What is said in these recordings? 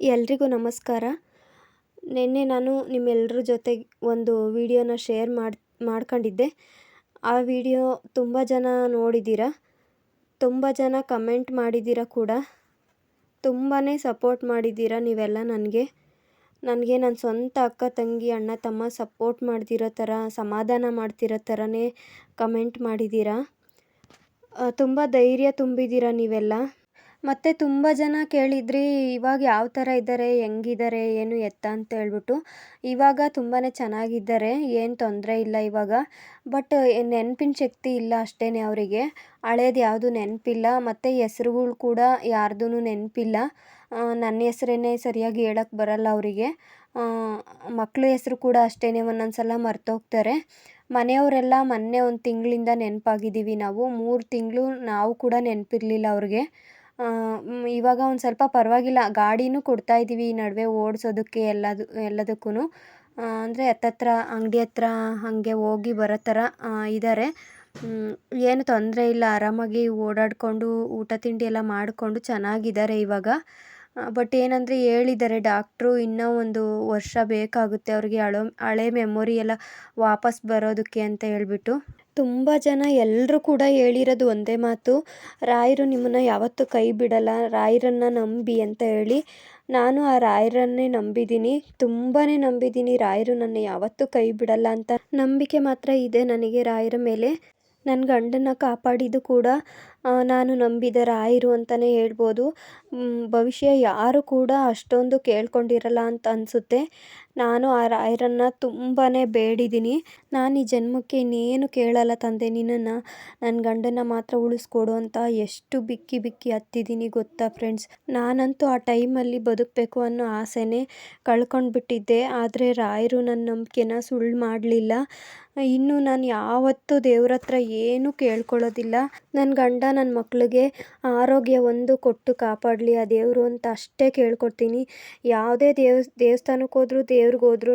ಎಲ್ರಿಗೂ ನಮಸ್ಕಾರ. ನಿನ್ನೆ ನಾನು ನಿಮ್ಮೆಲ್ಲರ ಜೊತೆ ಒಂದು ವಿಡಿಯೋನ ಶೇರ್ ಮಾಡಿ, ಮಾಡ್ಕೊಂಡಿದ್ದೆ. ಆ ವಿಡಿಯೋ ತುಂಬ ಜನ ನೋಡಿದ್ದೀರ? ತುಂಬ ಜನ ಕಮೆಂಟ್ ಮಾಡಿದ್ದೀರ ಕೂಡ? ತುಂಬಾ ಸಪೋರ್ಟ್ ಮಾಡಿದ್ದೀರ ನೀವೆಲ್ಲ ನನಗೆ? ನನಗೆ ನನ್ನ ಸ್ವಂತ ಅಕ್ಕ, ತಂಗಿ, ಅಣ್ಣ, ತಮ್ಮ ಸಪೋರ್ಟ್ ಮಾಡ್ತಿರೋ ಥರ, ಸಮಾಧಾನ ಮಾಡ್ತಿರೋ ಥರನೇ ಕಮೆಂಟ್ ಮಾಡಿದ್ದೀರ? ತುಂಬ ಧೈರ್ಯ ತುಂಬಿದ್ದೀರ ನೀವೆಲ್ಲ? ಮತ್ತು ತುಂಬ ಜನ ಕೇಳಿದ್ರಿ, ಇವಾಗ ಯಾವ ಥರ ಇದ್ದಾರೆ ಹೆಂಗಿದ್ದಾರೆ ಏನು ಎತ್ತ ಅಂತ ಹೇಳ್ಬಿಟ್ಟು. ಇವಾಗ ತುಂಬಾ ಚೆನ್ನಾಗಿದ್ದಾರೆ, ಏನು ತೊಂದರೆ ಇಲ್ಲ ಇವಾಗ. ಬಟ್ ನೆನಪಿನ ಶಕ್ತಿ ಇಲ್ಲ ಅಷ್ಟೇ ಅವರಿಗೆ. ಹಳೇದು ಯಾವುದು ನೆನಪಿಲ್ಲ, ಮತ್ತು ಹೆಸರುಗಳು ಕೂಡ ಯಾರ್ದೂ ನೆನಪಿಲ್ಲ. ನನ್ನ ಹೆಸರೇ ಸರಿಯಾಗಿ ಹೇಳಕ್ಕೆ ಬರಲ್ಲ ಅವರಿಗೆ. ಮಕ್ಳ ಹೆಸರು ಕೂಡ ಅಷ್ಟೇ ಒಂದೊಂದು ಸಲ ಮರ್ತೋಗ್ತಾರೆ. ಮನೆಯವರೆಲ್ಲ ಮೊನ್ನೆ ಒಂದು ತಿಂಗಳಿಂದ ನೆನಪಾಗಿದ್ದೀವಿ ನಾವು. ಮೂರು ತಿಂಗಳು ನಾವು ಕೂಡ ನೆನಪಿರ್ಲಿಲ್ಲ ಅವ್ರಿಗೆ. ಇವಾಗ ಒಂದು ಸ್ವಲ್ಪ ಪರವಾಗಿಲ್ಲ. ಗಾಡಿನೂ ಕೊಡ್ತಾಯಿದ್ದೀವಿ ಈ ನಡುವೆ ಓಡಿಸೋದಕ್ಕೆ ಎಲ್ಲದು ಎಲ್ಲದಕ್ಕೂ ಅಂದರೆ ಹತ್ತತ್ರ ಅಂಗಡಿ ಹತ್ರ ಹಾಗೆ ಹೋಗಿ ಬರೋ ಥರ ಇದ್ದಾರೆ ಏನು ತೊಂದರೆ ಇಲ್ಲ. ಆರಾಮಾಗಿ ಓಡಾಡಿಕೊಂಡು, ಊಟ ತಿಂಡಿ ಎಲ್ಲ ಮಾಡಿಕೊಂಡು ಚೆನ್ನಾಗಿದ್ದಾರೆ ಇವಾಗ. ಬಟ್ ಏನಂದರೆ ಹೇಳಿದ್ದಾರೆ, ಡಾಕ್ಟ್ರು ಇನ್ನೂ ಒಂದು ವರ್ಷ ಬೇಕಾಗುತ್ತೆ ಅವ್ರಿಗೆ ಹಳೆ ಹಳೆ ಮೆಮೊರಿ ಎಲ್ಲ ವಾಪಸ್ ಬರೋದಕ್ಕೆ ಅಂತ ಹೇಳ್ಬಿಟ್ಟು. ತುಂಬ ಜನ ಎಲ್ಲರೂ ಕೂಡ ಹೇಳಿರೋದು ಒಂದೇ ಮಾತು. ರಾಯರು ನಿಮ್ಮನ್ನು ಯಾವತ್ತೂ ಕೈ ಬಿಡಲ್ಲ, ರಾಯರನ್ನು ನಂಬಿ ಅಂತ ಹೇಳಿ. ನಾನು ಆ ರಾಯರನ್ನೇ ನಂಬಿದ್ದೀನಿ ತುಂಬಾ ನಂಬಿದ್ದೀನಿ ರಾಯರು ನನ್ನ ಯಾವತ್ತೂ ಕೈ ಬಿಡಲ್ಲ ಅಂತ. ನಂಬಿಕೆ ಮಾತ್ರ ಇದೆ ನನಗೆ ರಾಯರ ಮೇಲೆ. ನನ್ನ ಗಂಡನ ಕಾಪಾಡಿದ್ದು ಕೂಡ ನಾನು ನಂಬಿದ ರಾಯರು ಅಂತಲೇ ಹೇಳ್ಬೋದು. ಭವಿಷ್ಯ ಯಾರು ಕೂಡ ಅಷ್ಟೊಂದು ಕೇಳ್ಕೊಂಡಿರಲ್ಲ ಅಂತ ಅನಿಸುತ್ತೆ. ನಾನು ಆ ರಾಯರನ್ನು ತುಂಬಾ ಬೇಡಿದ್ದೀನಿ. ನಾನು ಈ ಜನ್ಮಕ್ಕೆ ಇನ್ನೇನು ಕೇಳಲ್ಲ ತಂದೆ. ನಿನ್ನನ್ನು ನನ್ನ ಗಂಡನ ಮಾತ್ರ ಉಳಿಸ್ಕೊಡು ಅಂತ ಎಷ್ಟು ಬಿಕ್ಕಿ ಬಿಕ್ಕಿ ಹತ್ತಿದ್ದೀನಿ ಗೊತ್ತಾ ಫ್ರೆಂಡ್ಸ್ ನಾನಂತೂ ಆ ಟೈಮಲ್ಲಿ ಬದುಕಬೇಕು ಅನ್ನೋ ಆಸೆನೇ ಕಳ್ಕೊಂಡ್ಬಿಟ್ಟಿದ್ದೆ. ಆದರೆ ರಾಯರು ನನ್ನ ನಂಬಿಕೆನ ಸುಳ್ಳು ಮಾಡಲಿಲ್ಲ. ಇನ್ನು ನಾನು ಯಾವತ್ತೂ ದೇವ್ರ ಹತ್ರ ಏನೂ ಕೇಳ್ಕೊಳ್ಳೋದಿಲ್ಲ. ನನ್ನ ಗಂಡ ನನ್ನ ಮಕ್ಕಳಿಗೆ ಆರೋಗ್ಯ ಒಂದು ಕೊಟ್ಟು ಕಾಪಾಡಲಿ, ಆ ದೇವರು ಅಂತ ಅಷ್ಟೇ ಕೇಳ್ಕೊಡ್ತೀನಿ. ಯಾವುದೇ ದೇವ ದೇವಸ್ಥಾನಕ್ಕೆ ಹೋದ್ರೂ ದೇವ್ರಿಗೆ ಹೋದ್ರೂ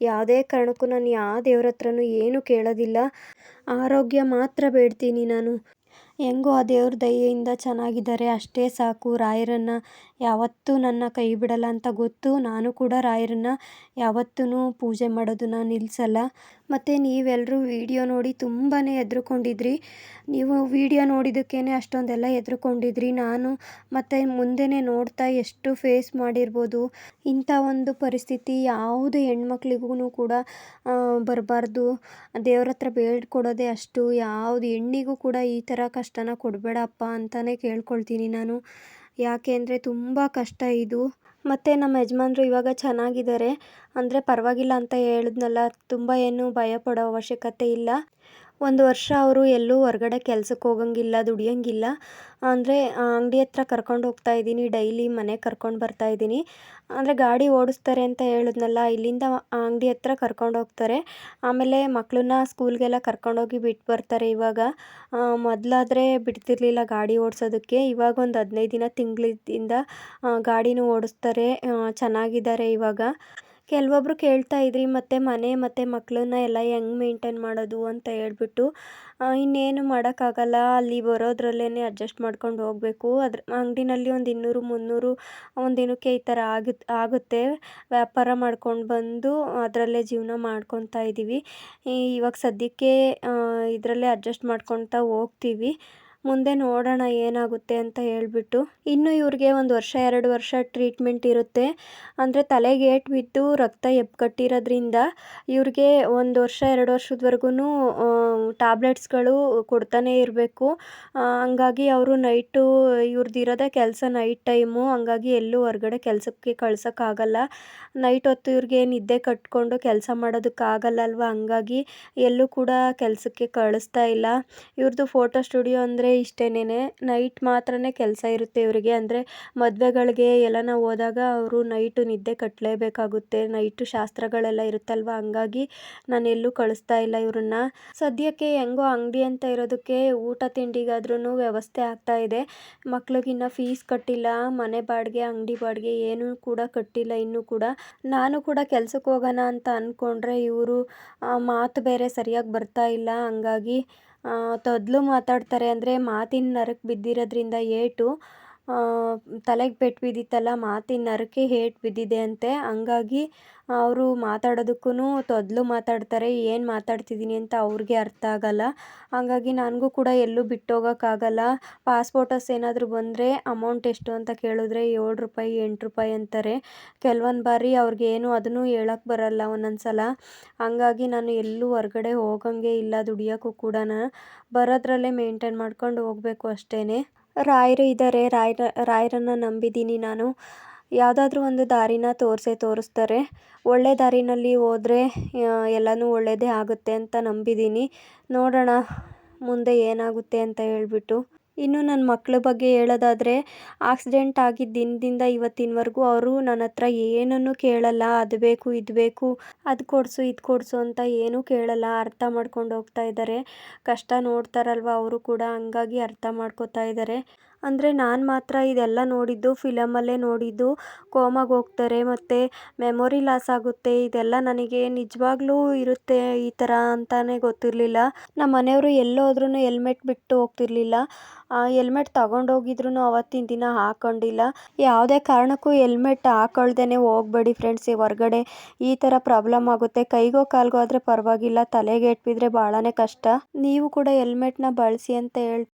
ಯಾವುದೇ ಕಾರಣಕ್ಕೂ ನಾನು ಯಾವ ದೇವ್ರ ಹತ್ರನೂ ಏನೂ ಕೇಳೋದಿಲ್ಲ. ಆರೋಗ್ಯ ಮಾತ್ರ ಬೇಡ್ತೀನಿ ನಾನು. ಹೆಂಗೋ ಆ ದೇವ್ರ ದಯೆಯಿಂದ ಚೆನ್ನಾಗಿದ್ದಾರೆ. ಅಷ್ಟೇ ಸಾಕು. ರಾಯರನ್ನು ಯಾವತ್ತೂ ನನ್ನ ಕೈ ಬಿಡಲ್ಲ ಅಂತ ಗೊತ್ತು. ನಾನು ಕೂಡ ರಾಯರನ್ನು ಯಾವತ್ತೂ ಪೂಜೆ ಮಾಡೋದನ್ನು ನಿಲ್ಲಿಸಲ್ಲ ಮತ್ತು ನೀವೆಲ್ಲರೂ ವೀಡಿಯೋ ನೋಡಿ ತುಂಬಾ ಹೆದ್ರುಕೊಂಡಿದ್ರಿ ನೀವು ವೀಡಿಯೋ ನೋಡಿದ್ದಕ್ಕೇ ಅಷ್ಟೊಂದೆಲ್ಲ ಹೆದ್ರುಕೊಂಡಿದ್ರಿ ನಾನು ಮತ್ತು ಮುಂದೆನೇ ನೋಡ್ತಾ ಎಷ್ಟು ಫೇಸ್ ಮಾಡಿರ್ಬೋದು. ಇಂಥ ಒಂದು ಪರಿಸ್ಥಿತಿ ಯಾವುದೇ ಹೆಣ್ಮಕ್ಳಿಗೂ ಕೂಡ ಬರಬಾರ್ದು. ದೇವ್ರ ಹತ್ರ ಬೇಡ್ಕೊಡೋದೇ ಅಷ್ಟು. ಯಾವುದು ಹೆಣ್ಣಿಗೂ ಕೂಡ ಈ ಥರ ಕಷ್ಟನ ಕೊಡಬೇಡಪ್ಪ ಅಂತಲೇ ಕೇಳ್ಕೊಳ್ತೀನಿ ನಾನು. ಯಾಕೆ ಅಂದರೆ ತುಂಬ ಕಷ್ಟ ಇದು. ಮತ್ತು ನಮ್ಮ ಯಜಮಾನ್ರು ಇವಾಗ ಚೆನ್ನಾಗಿದ್ದಾರೆ. ಅಂದರೆ ಪರವಾಗಿಲ್ಲ ಅಂತ ಹೇಳಿದ್ನಲ್ಲ, ತುಂಬ ಏನು ಭಯಪಡೋ ಅವಶ್ಯಕತೆ ಇಲ್ಲ. ಒಂದು ವರ್ಷ ಅವರು ಎಲ್ಲೂ ಹೊರ್ಗಡೆ ಕೆಲ್ಸಕ್ಕೆ ಹೋಗಂಗಿಲ್ಲ, ದುಡಿಯಂಗಿಲ್ಲ. ಅಂದರೆ ಅಂಗಡಿ ಹತ್ರ ಕರ್ಕೊಂಡು ಹೋಗ್ತಾ ಇದ್ದೀನಿ, ಡೈಲಿ ಮನೆಗೆ ಕರ್ಕೊಂಡು ಬರ್ತಾ ಇದ್ದೀನಿ. ಅಂದರೆ, ಗಾಡಿ ಓಡಿಸ್ತಾರೆ ಅಂತ ಹೇಳಿದ್ನಲ್ಲ, ಇಲ್ಲಿಂದ ಅಂಗಡಿ ಹತ್ರ ಕರ್ಕೊಂಡು ಹೋಗ್ತಾರೆ. ಆಮೇಲೆ ಮಕ್ಕಳನ್ನ ಸ್ಕೂಲ್ಗೆಲ್ಲ ಕರ್ಕೊಂಡೋಗಿ ಬಿಟ್ಟು ಬರ್ತಾರೆ ಇವಾಗ. ಮೊದಲಾದರೆ ಬಿಡ್ತಿರ್ಲಿಲ್ಲ ಗಾಡಿ ಓಡಿಸೋದಕ್ಕೆ. ಇವಾಗ ಒಂದು ಹದಿನೈದು ದಿನ ತಿಂಗಳಿಂದ ಗಾಡಿನೂ ಓಡಿಸ್ತಾರೆ ಚೆನ್ನಾಗಿದ್ದಾರೆ ಇವಾಗ. ಕೆಲವೊಬ್ರು ಕೇಳ್ತಾ ಇದ್ರಿ, ಮತ್ತು ಮನೆ, ಮತ್ತು ಮಕ್ಕಳನ್ನ ಎಲ್ಲ ಹೆಂಗ್ ಮೇಂಟೈನ್ ಮಾಡೋದು ಅಂತ ಹೇಳ್ಬಿಟ್ಟು ಇನ್ನೇನು ಮಾಡೋಕ್ಕಾಗಲ್ಲ. ಅಲ್ಲಿ ಬರೋದ್ರಲ್ಲೇ ಅಡ್ಜಸ್ಟ್ ಮಾಡ್ಕೊಂಡು ಹೋಗಬೇಕು. ಅದ್ರ, ಅಂಗಡಿನಲ್ಲಿ ಒಂದು ಇನ್ನೂರು, ಮುನ್ನೂರು, ಒಂದು ದಿನಕ್ಕೆ ಈ ಥರ ಆಗುತ್ತೆ ಆಗುತ್ತೆ. ವ್ಯಾಪಾರ ಮಾಡ್ಕೊಂಡು ಬಂದು ಅದರಲ್ಲೇ ಜೀವನ ಮಾಡ್ಕೊತಾ ಇದ್ದೀವಿ ಇವಾಗ ಸದ್ಯಕ್ಕೆ ಇದರಲ್ಲೇ ಅಡ್ಜಸ್ಟ್ ಮಾಡ್ಕೊತಾ ಹೋಗ್ತೀವಿ. ಮುಂದೆ ನೋಡೋಣ ಏನಾಗುತ್ತೆ ಅಂತ ಹೇಳಿಬಿಟ್ಟು, ಇನ್ನು ಇವ್ರಿಗೆ ಒಂದು ವರ್ಷ, ಎರಡು ವರ್ಷ ಟ್ರೀಟ್ಮೆಂಟ್ ಇರುತ್ತೆ. ಅಂದರೆ ತಲೆಗೆ ಏಟು ಬಿದ್ದು ರಕ್ತ ಎಪ್ಪುಗಟ್ಟಿರೋದ್ರಿಂದ ಇವ್ರಿಗೆ ಒಂದು ವರ್ಷ, ಎರಡು ವರ್ಷದವರೆಗೂ ಟ್ಯಾಬ್ಲೆಟ್ಸ್ಗಳು ಕೊಡ್ತಾನೇ ಇರಬೇಕು. ಹಂಗಾಗಿ ಅವರು ನೈಟು ಇವ್ರದ್ದು ಇರೋದೇ ಕೆಲಸ ನೈಟ್ ಟೈಮು ಹಂಗಾಗಿ ಎಲ್ಲೂ ಹೊರಗಡೆ ಕೆಲಸಕ್ಕೆ ಕಳ್ಸೋಕ್ಕಾಗಲ್ಲ. ನೈಟ್ ಹೊತ್ತು ಇವ್ರಿಗೆ ನಿದ್ದೆ ಕಟ್ಕೊಂಡು ಕೆಲಸ ಮಾಡೋದಕ್ಕಾಗಲ್ಲ ಅಲ್ವಾ? ಹಂಗಾಗಿ ಎಲ್ಲೂ ಕೂಡ ಕೆಲಸಕ್ಕೆ ಕಳಿಸ್ತಾ ಇಲ್ಲ. ಇವ್ರದ್ದು ಫೋಟೋ ಸ್ಟುಡಿಯೋ ಅಂದರೆ ಇಷ್ಟೇನೆ ನೈಟ್ ಮಾತ್ರನೇ ಕೆಲಸ ಇರುತ್ತೆ ಇವರಿಗೆ. ಅಂದರೆ ಮದುವೆಗಳಿಗೆ ಎಲ್ಲನ ಹೋದಾಗ ಅವರು ನೈಟು ನಿದ್ದೆ ಕಟ್ಟಲೇಬೇಕಾಗುತ್ತೆ ನೈಟು ಶಾಸ್ತ್ರಗಳೆಲ್ಲ ಇರುತ್ತಲ್ವ? ಹಂಗಾಗಿ ನಾನು ಎಲ್ಲೂ ಕಳಿಸ್ತಾ ಇಲ್ಲ ಇವ್ರನ್ನ. ಸದ್ಯಕ್ಕೆ ಹೆಂಗೋ ಅಂಗಡಿ ಅಂತ ಇರೋದಕ್ಕೆ ಊಟ ತಿಂಡಿಗಾದ್ರೂ ವ್ಯವಸ್ಥೆ ಆಗ್ತಾ ಇದೆ. ಮಕ್ಳಿಗಿನ್ನ ಫೀಸ್ ಕಟ್ಟಿಲ್ಲ, ಮನೆ ಬಾಡಿಗೆ, ಅಂಗಡಿ ಬಾಡಿಗೆ ಏನೂ ಕೂಡ ಕಟ್ಟಿಲ್ಲ ಇನ್ನೂ ಕೂಡ. ನಾನು ಕೂಡ ಕೆಲ್ಸಕ್ಕೆ ಹೋಗೋಣ ಅಂತ ಅಂದ್ಕೊಂಡ್ರೆ ಇವರು ಮಾತು ಬೇರೆ ಸರಿಯಾಗಿ ಬರ್ತಾ ಇಲ್ಲ. ಹಂಗಾಗಿ ತೊದಲು ಮಾತಾಡ್ತಾರೆ ಅಂದರೆ ಮಾತಿನ ನರಕ್ಕೆ ಬಿದ್ದಿರೋದ್ರಿಂದ ಏಟು. ತಲೆಗೆ ಪೆಟ್ಟು ಬಿದ್ದಿತ್ತಲ್ಲ, ಮಾತಿನ ನರಕ್ಕೆ ಏಟು ಬಿದ್ದಿದೆ ಅಂತೆ. ಹಂಗಾಗಿ ಅವರು ಮಾತಾಡೋದಕ್ಕೂ ತೊದಲು ಮಾತಾಡ್ತಾರೆ, ಏನು ಮಾತಾಡ್ತಿದ್ದೀನಿ ಅಂತ ಅವ್ರಿಗೆ ಅರ್ಥ ಆಗಲ್ಲ. ಹಂಗಾಗಿ ನನಗೂ ಕೂಡ ಎಲ್ಲೂ ಬಿಟ್ಟೋಗೋಕ್ಕಾಗಲ್ಲ ಪಾಸ್ಪೋರ್ಟಸ್ ಏನಾದರೂ ಬಂದರೆ ಅಮೌಂಟ್ ಎಷ್ಟು ಅಂತ ಕೇಳಿದ್ರೆ ಏಳು ರೂಪಾಯಿ, ಎಂಟು ರೂಪಾಯಿ ಅಂತಾರೆ. ಕೆಲವೊಂದು ಬಾರಿ ಅವ್ರಿಗೇನು ಅದನ್ನು ಹೇಳಕ್ಕೆ ಬರಲ್ಲ ಒಂದೊಂದು ಸಲ ಹಂಗಾಗಿ ನಾನು ಎಲ್ಲೂ ಹೊರಗಡೆ ಹೋಗಂಗೆ ಇಲ್ಲ, ದುಡಿಯೋಕ್ಕೂ ಕೂಡ ಬರೋದ್ರಲ್ಲೇ ಮೇಂಟೈನ್ ಮಾಡ್ಕೊಂಡು ಹೋಗಬೇಕು ಅಷ್ಟೇ ರಾಯರು ಇದ್ದಾರೆ ರಾಯರ, ರಾಯರನ್ನು ನಂಬಿದ್ದೀನಿ ನಾನು. ಯಾವುದಾದ್ರೂ ಒಂದು ದಾರಿನ ತೋರಿಸೇ, ತೋರಿಸ್ತಾರೆ. ಒಳ್ಳೆ ದಾರಿನಲ್ಲಿ ಹೋದರೆ ಎಲ್ಲನೂ ಒಳ್ಳೆಯದೇ ಆಗುತ್ತೆ ಅಂತ ನಂಬಿದ್ದೀನಿ. ನೋಡೋಣ ಮುಂದೆ ಏನಾಗುತ್ತೆ ಅಂತ ಹೇಳ್ಬಿಟ್ಟು. ಇನ್ನು ನನ್ನ ಮಕ್ಳ ಬಗ್ಗೆ ಹೇಳೋದಾದ್ರೆ ಆಕ್ಸಿಡೆಂಟ್ ಆಗಿದ್ದ ದಿನದಿಂದ ಇವತ್ತಿನವರೆಗೂ ಅವರು ನನ್ನ ಹತ್ರ ಏನನ್ನೂ ಕೇಳಲ್ಲ. ಅದು ಬೇಕು, ಇದು ಬೇಕು, ಅದು ಕೊಡಿಸು, ಇದು ಕೊಡಿಸು ಅಂತ ಏನೂ ಕೇಳಲ್ಲ. ಅರ್ಥ ಮಾಡ್ಕೊಂಡು ಹೋಗ್ತಾ ಇದ್ದಾರೆ ಕಷ್ಟ ನೋಡ್ತಾರಲ್ವ ಅವರು ಕೂಡ. ಹಂಗಾಗಿ ಅರ್ಥ ಮಾಡ್ಕೋತಾ ಇದ್ದಾರೆ ಅಂದರೆ ನಾನು ಮಾತ್ರ ಇದೆಲ್ಲ ನೋಡಿದ್ದು, ಫಿಲಮಲ್ಲೇ ನೋಡಿದ್ದು, ಕೋಮಾಗೆ ಹೋಗ್ತಾರೆ ಮತ್ತು ಮೆಮೊರಿ ಲಾಸ್ ಆಗುತ್ತೆ, ಇದೆಲ್ಲ ನನಗೆ ನಿಜವಾಗ್ಲೂ ಇರುತ್ತೆ ಈ ಥರ ಅಂತಲೇ ಗೊತ್ತಿರಲಿಲ್ಲ. ನಮ್ಮ ಮನೆಯವರು ಎಲ್ಲೋದ್ರೂ ಹೆಲ್ಮೆಟ್ ಬಿಟ್ಟು ಹೋಗ್ತಿರ್ಲಿಲ್ಲ. ಹೆಲ್ಮೆಟ್ ತಗೊಂಡೋಗಿದ್ರು ಅವತ್ತಿನ ದಿನ ಹಾಕೊಂಡಿಲ್ಲ. ಯಾವುದೇ ಕಾರಣಕ್ಕೂ ಹೆಲ್ಮೆಟ್ ಹಾಕೊಳ್ದೇ ಹೋಗಬೇಡಿ ಫ್ರೆಂಡ್ಸ್ ಹೊರಗಡೆ ಈ ಥರ ಪ್ರಾಬ್ಲಮ್ ಆಗುತ್ತೆ. ಕೈಗೋ ಕಾಲ್ಗೋ ಆದರೆ ಪರವಾಗಿಲ್ಲ, ತಲೆಗೆ ಏಟು ಬಿದ್ದರೆ ಭಾಳನೇ ಕಷ್ಟ. ನೀವು ಕೂಡ ಹೆಲ್ಮೆಟ್ನ ಬಳಸಿ ಅಂತ ಹೇಳ್